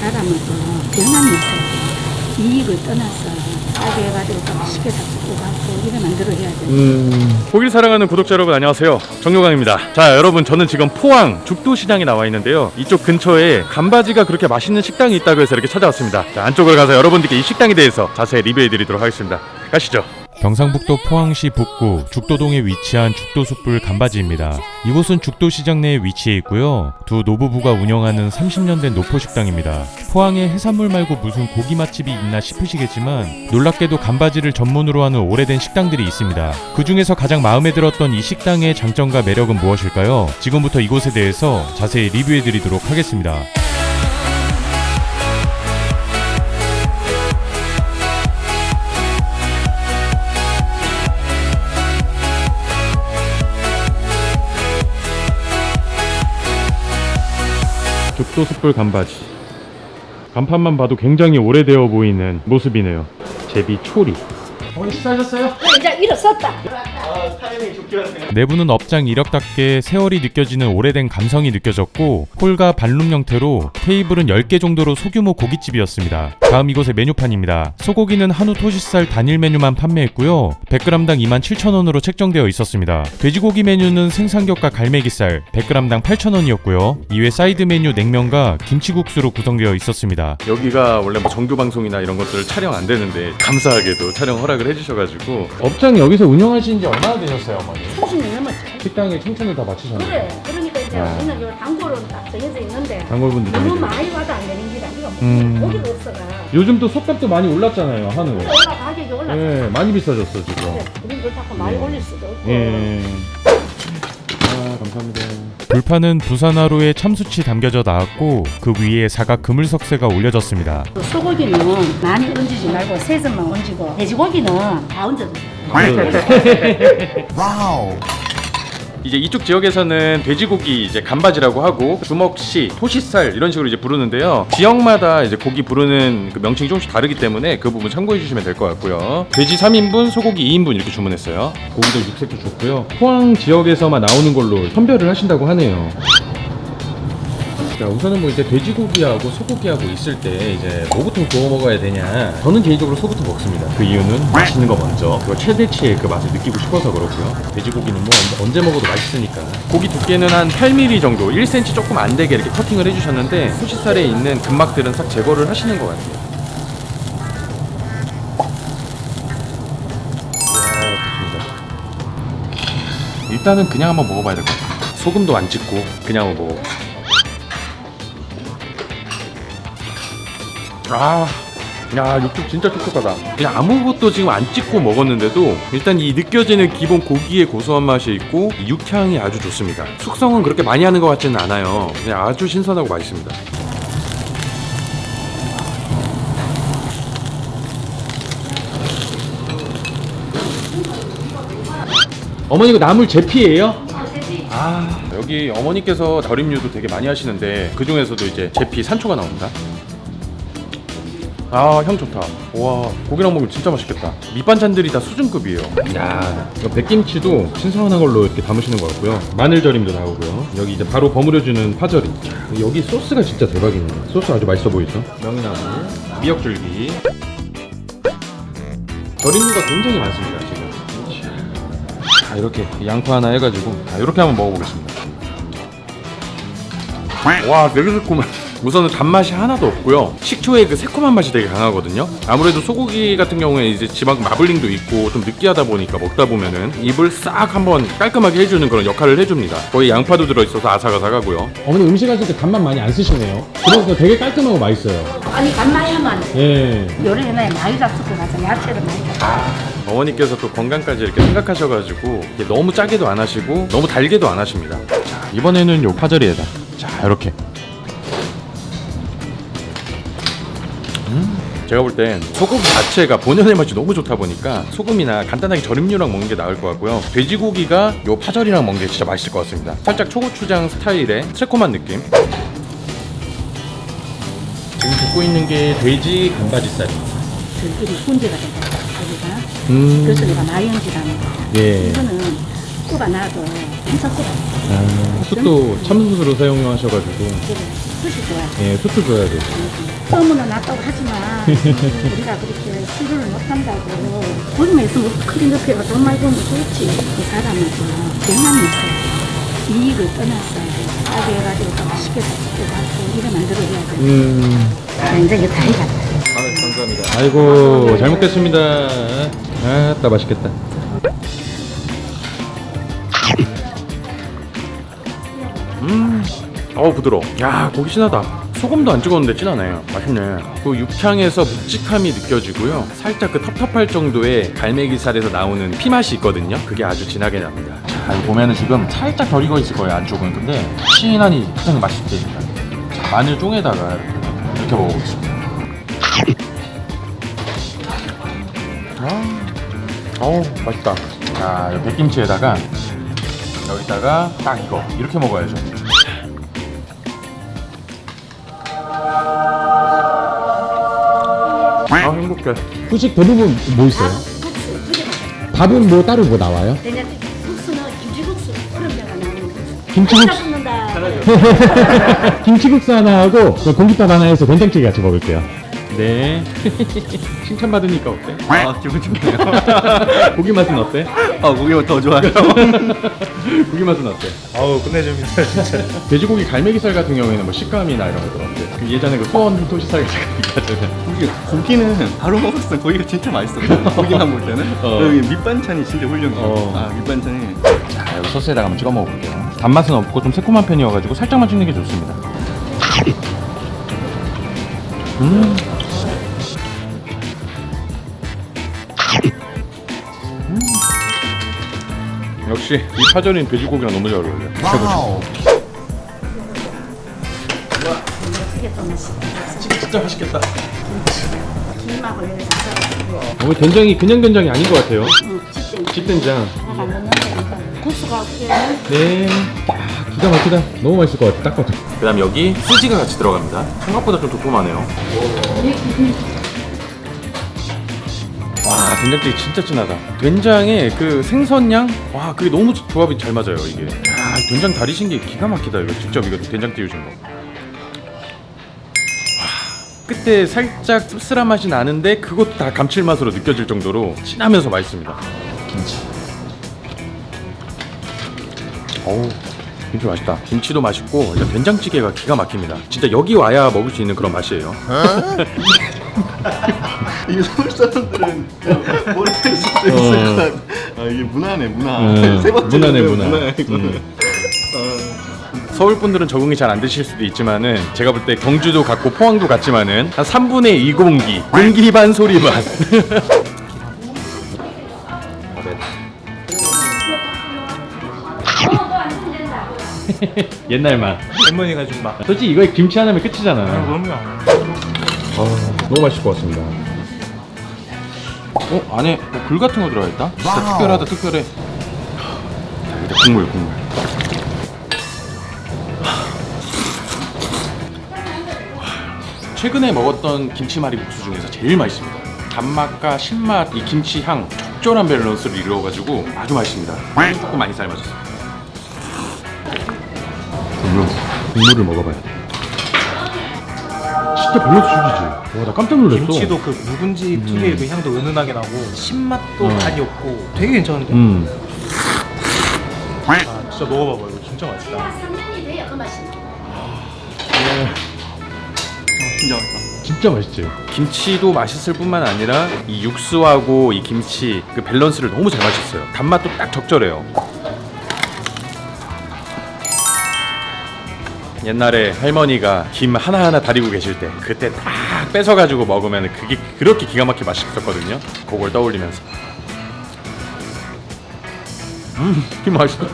사람은 그 변함이 있어요. 이익을 떠나서 싸게 해가지고 좀 맛있게 잡수고 갖고 이래 만들어야 돼. 음. 고기를 사랑하는 구독자 여러분 안녕하세요 정용강입니다 자 여러분 저는 지금 포항 죽도시장에 나와 있는데요 이쪽 근처에 간바지가 그렇게 맛있는 식당이 있다고 해서 이렇게 찾아왔습니다 자 안쪽을 가서 여러분들께 이 식당에 대해서 자세히 리뷰해 드리도록 하겠습니다 가시죠 경상북도 포항시 북구 죽도동에 위치한 죽도숯불 간바지입니다. 이곳은 죽도시장 내에 위치해 있고요. 두 노부부가 운영하는 30년 된 노포식당입니다. 포항에 해산물 말고 무슨 고기 맛집이 있나 싶으시겠지만 놀랍게도 간바지를 전문으로 하는 오래된 식당들이 있습니다. 그 중에서 가장 마음에 들었던 이 식당의 장점과 매력은 무엇일까요? 지금부터 이곳에 대해서 자세히 리뷰해 드리도록 하겠습니다. 죽도숯불 간바지. 간판만 봐도 굉장히 오래되어 보이는 모습이네요. 제비 초리. 어머니 식사하셨어요? 이제 일어섰다. 내부는 업장 이력답게 세월이 느껴지는 오래된 감성이 느껴졌고 홀과 반룸 형태로 테이블은 10개 정도로 소규모 고깃집이었습니다. 다음 이곳의 메뉴판입니다. 소고기는 한우 토시살 단일 메뉴만 판매했고요. 100g당 27,000원으로 책정되어 있었습니다. 돼지고기 메뉴는 생삼겹과 갈매기살 100g당 8,000원이었고요. 이외 사이드 메뉴 냉면과 김치국수로 구성되어 있었습니다. 여기가 원래 뭐 정규 방송이나 이런 것들 촬영 안 되는데 감사하게도 촬영 허락을 해주셔가지고 업장 여기서 운영하신 지 얼마나 되셨어요 어머니? 30년 넘었지. 식당에 청춘을 다 마치셨나요? 그래. 그러니까 이제 야. 우리는 요 단골은 딱 정해져 있는데 단골분들 너무 좀 많이 와도 안 되는 길 아니가 음. 고기가 없어가. 요즘 또 속값도 많이 올랐잖아요 한우 올라 가격이 올라. 예 많이 비싸졌어 지금 그래. 우리 이걸 자꾸 많이 네. 올릴 수도 없고. 예. 아 감사합니다 불판은 부산하루의 참수치 담겨져 나왔고 그 위에 사각 그물석쇠가 올려졌습니다. 또 소고기는 많이 얹지 말고 세점만 얹고 돼지고기는 다 얹어도 돼. 이제 이쪽 지역에서는 돼지고기 이제 간바지라고 하고 주먹시, 토시살 이런 식으로 이제 부르는데요. 지역마다 이제 고기 부르는 그 명칭이 조금씩 다르기 때문에 그 부분 참고해 주시면 될 것 같고요. 돼지 3인분, 소고기 2인분 이렇게 주문했어요. 고기도 육색도 좋고요. 포항 지역에서만 나오는 걸로 선별을 하신다고 하네요. 자 우선은 뭐 이제 돼지고기하고 소고기하고 있을 때 이제 뭐부터 구워 먹어야 되냐? 저는 개인적으로 소부터 먹습니다. 그 이유는 맛있는 거 먼저 그거 최대치의 그 맛을 느끼고 싶어서 그렇고요. 돼지고기는 뭐 언제- 먹어도 맛있으니까. 고기 두께는 한 8mm 정도 1cm 조금 안 되게 이렇게 커팅을 해주셨는데 소시살에 있는 근막들은 싹 제거를 하시는 것 같아요. 일단은 그냥 한번 먹어봐야 될 것 같아요. 소금도 안 찍고 그냥 한번 먹어 아, 야 육즙 진짜 촉촉하다. 그냥 아무것도 지금 안 찍고 먹었는데도 일단 이 느껴지는 기본 고기의 고소한 맛이 있고 이 육향이 아주 좋습니다. 숙성은 그렇게 많이 하는 것 같지는 않아요. 그냥 아주 신선하고 맛있습니다. 어머니 그 나물 제피예요? 아 여기 어머니께서 절임류도 되게 많이 하시는데 그 중에서도 이제 제피 산초가 나옵니다. 아 향 좋다. 와 고기랑 먹으면 진짜 맛있겠다. 밑반찬들이 다 수준급이에요. 야 이거 백김치도 신선한 걸로 이렇게 담으시는 것 같고요. 마늘 절임도 나오고요. 여기 이제 바로 버무려주는 파절임 여기 소스가 진짜 대박이네 소스 아주 맛있어 보이죠? 명이나물 미역줄기. 절임류가 굉장히 많습니다 지금. 자 이렇게 양파 하나 해가지고 자, 이렇게 한번 먹어보겠습니다. 와 되게 새콤해 우선은 단맛이 하나도 없고요 식초의 그 새콤한 맛이 되게 강하거든요 아무래도 소고기 같은 경우에 이제 지방 마블링도 있고 좀 느끼하다 보니까 먹다 보면은 입을 싹 한번 깔끔하게 해주는 그런 역할을 해줍니다 거의 양파도 들어있어서 아삭아삭하고요 어머니 음식 하실 때 간만 많이 안 쓰시네요. 그래서 되게 깔끔하고 맛있어요. 아니 간마야만 예. 요래 옛날에 많이 잡수고 가서 야채를 많이 잡수. 어머니께서 또 건강까지 이렇게 생각하셔가지고 이게 너무 짜게도 안 하시고 너무 달게도 안 하십니다 자 이번에는 요 파절이에다 자 이렇게 제가 볼 땐 소고기 자체가 본연의 맛이 너무 좋다 보니까 소금이나 간단하게 절임류랑 먹는 게 나을 것 같고요 돼지고기가 요 파절이랑 먹는 게 진짜 맛있을 것 같습니다 살짝 초고추장 스타일의 새콤한 느낌 지금 굽고 있는 게 돼지 간바지살입니다 들끼리 훈제가 된다. 여기가 음, 그래서 내가 마이언지라는 거야. 예. 이거는 굽어놔도 괜찮고 숯도 참숯으로 사용하셔가지고 그래 숯이 좋아. 예, 숯도 줘야 돼요. 소문은 났다고 하지만 우리가 그렇게 시도를 못한다고 고기만 있으면 크게 높여가 돈 많이 벌면 좋지 그 사람은 대만이 있어 이익을 떠나서 싸게 해가지고 또 맛있게 잡고 가고 이래 만들어줘야 돼 음, 자, 이제 이거 다 해갔다 아, 감사합니다. 아이고 잘 먹겠습니다. 아따 맛있겠다. 음, 어우 부드러워. 야 고기 진하다. 소금도 안 찍었는데 진하네. 맛있네. 그 육향에서 묵직함이 느껴지고요. 살짝 그 텁텁할 정도의 갈매기살에서 나오는 피 맛이 있거든요. 그게 아주 진하게 납니다. 자, 여기 보면은 지금 살짝 덜 익어 있을 거예요 안쪽은. 근데 신하니 가장 맛있게. 자, 마늘 이렇게, 이렇게 먹어보겠습니다. 아, 어우 맛있다. 자, 이 백김치에다가 여기다가 딱 이거 이렇게 먹어야죠. 아 행복해. 후식 대부분 뭐 있어요? 국수 두개 밥은 뭐 따로 뭐 나와요? 국수는 김치국수 나오는 국수 김치국수. 하나 붓는다 김치국수 하나 하고 그 공깃밥 하나 해서 된장찌개 같이 먹을게요. 네. 칭찬 받으니까 어때? 아 기분 좋네요. 고기 맛은 어때? 아 고기가 더 좋아요. 고기 맛은 어때? 아우 끝내줍니다 진짜. 돼지고기 갈매기살 같은 경우에는 뭐 식감이나 이런 것들 어때? 그 예전에 그 수원 토시살 같은 거 있잖아요. 고기 고기는 바로 먹었을 때 고기가 진짜 맛있어요. 고기만 볼 때는 어. 여기 밑반찬이 진짜 훌륭해요. 어. 아 밑반찬이 자 여기 소스에다가 한번 찍어 먹어볼게요. 단맛은 없고 좀 새콤한 편이어가지고 살짝만 찍는 게 좋습니다. 음. 음. 역시 이 파절인 돼지고기랑 너무 잘 어울려요. 와우. 진짜 맛있겠다. 김하고 이렇게 섞어가지고 어, 된장이 그냥 된장이 아닌 것 같아요. 응, 집된 집된장. 하나 넣는데 국수가 그냥 네. 아, 기가 막히다. 너무 맛있을 것 같아. 딱 봐도. 그다음 여기 스지가 같이 들어갑니다. 생각보다 좀 도톰하네요. 와 된장찌개 진짜 진하다. 된장의 그 생선향, 와 그게 너무 조합이 잘 맞아요 이게. 야 된장 다리신 게 기가 막히다 이거 직접 이거 된장 띄우신 거. 와, 끝에 살짝 씁쓸한 맛이 나는데 그것도 다 감칠맛으로 느껴질 정도로 진하면서 맛있습니다. 김치. 어우 김치 맛있다. 김치도 맛있고 일단 된장찌개가 기가 막힙니다. 진짜 여기 와야 먹을 수 있는 그런 맛이에요. 이게 서울 사람들은 모르겠을 수 있을 것 같아. 아 이게 문화네 문화. 음, 세 번째 문화네, 문화. 이거는. 음. 서울 분들은 적응이 잘 안 되실 수도 있지만은 제가 볼 때 경주도 같고 포항도 같지만은 한 3분의 2 공기 공기 반 소리 반. 옛날 맛. 할머니가 준 맛. 솔직히 이거에 김치 하나면 끝이잖아. 그럼요. 너무 맛있을 것 같습니다. 어 안에 뭐굴 같은 거 들어가 있다. 진짜. 특별하다 특별해. 자, 이제 국물 국물. 최근에 먹었던 김치말이 국수 중에서 제일 맛있습니다. 단맛과 신맛, 이 김치 향 적절한 밸런스를 이루어가지고 아주 맛있습니다. 조금 많이 삶아졌어요. 국물을 먹어봐야 돼. 진짜 밸런스 죽이지. 와, 나 깜짝 놀랐어. 김치도 그 묵은지 특유의 그 향도 은은하게 나고 신맛도 어. 많이 없고 되게 괜찮은데 음. 아 진짜 먹어봐봐 이거 진짜 맛있다 3년이 돼야 그 맛이 나 진짜 맛있다. 진짜 맛있지. 김치도 맛있을 뿐만 아니라 이 육수하고 이 김치 그 밸런스를 너무 잘 맞췄어요. 단맛도 딱 적절해요. 옛날에 할머니가 김 하나하나 다리고 계실 때 그때 딱 뺏어가지고 먹으면 그게 그렇게 기가 막히게 맛있었거든요. 그걸 떠올리면서 음, 김 맛있다.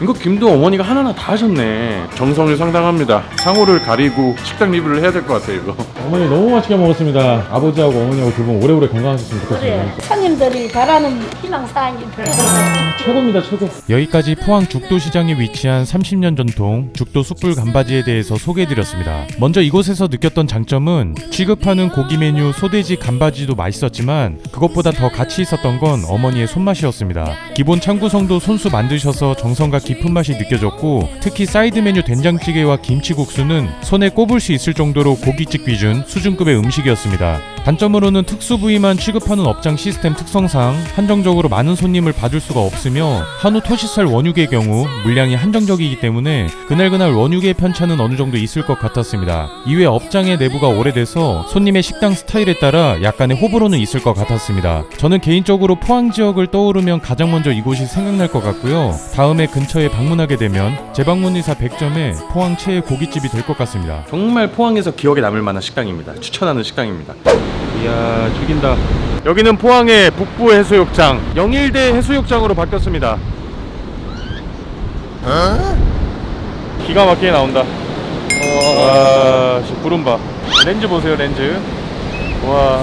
이거 김도 어머니가 하나하나 다 하셨네. 정성이 상당합니다. 상호를 가리고 식당 리뷰를 해야 될 것 같아요, 이거. 어머니 너무 맛있게 먹었습니다. 아버지하고 어머니하고 두 분 오래오래 건강하셨으면 좋겠습니다. 천 사장님들이 바라는 희망 사항인데. 최고입니다 최고. 여기까지 포항 죽도시장에 위치한 30년 전통 죽도 숯불 간바지에 대해서 소개해드렸습니다. 먼저 이곳에서 느꼈던 장점은 취급하는 고기 메뉴 소돼지 간바지도 맛있었지만 그것보다 더 가치 있었던 건 어머니의 손맛이었습니다. 기본 창구성도 손수 만드셔서 정성과 깊은 맛이 느껴졌고 특히 사이드 메뉴 된장찌개와 김치국수는 손에 꼽을 수 있을 정도로 고깃집 기준 수준급의 음식이었습니다. 단점으로는 특수 부위만 취급하는 업장 시스템 특성상 한정적으로 많은 손님을 받을 수가 없으며 한우 토시살 원육의 경우 물량이 한정적이기 때문에 그날그날 원육의 편차는 어느 정도 있을 것 같았습니다. 이외 업장의 내부가 오래돼서 손님의 식당 스타일에 따라 약간의 호불호는 있을 것 같았습니다. 저는 개인적으로 포항 지역을 떠오르면 가장 먼저 이곳이 생각날 것 같고요. 다음에 근처에 방문하게 되면 재방문 의사 100점에 포항 최애 고깃집이 될 것 같습니다. 정말 포항에서 기억에 남을 만한 식당입니다. 추천하는 식당입니다. 이야 죽인다. 여기는 포항의 북부 해수욕장 영일대 해수욕장으로 바뀌었습니다. 기가 막히게 나온다. 와, 씨, 구름 봐. 렌즈 보세요, 렌즈. 와,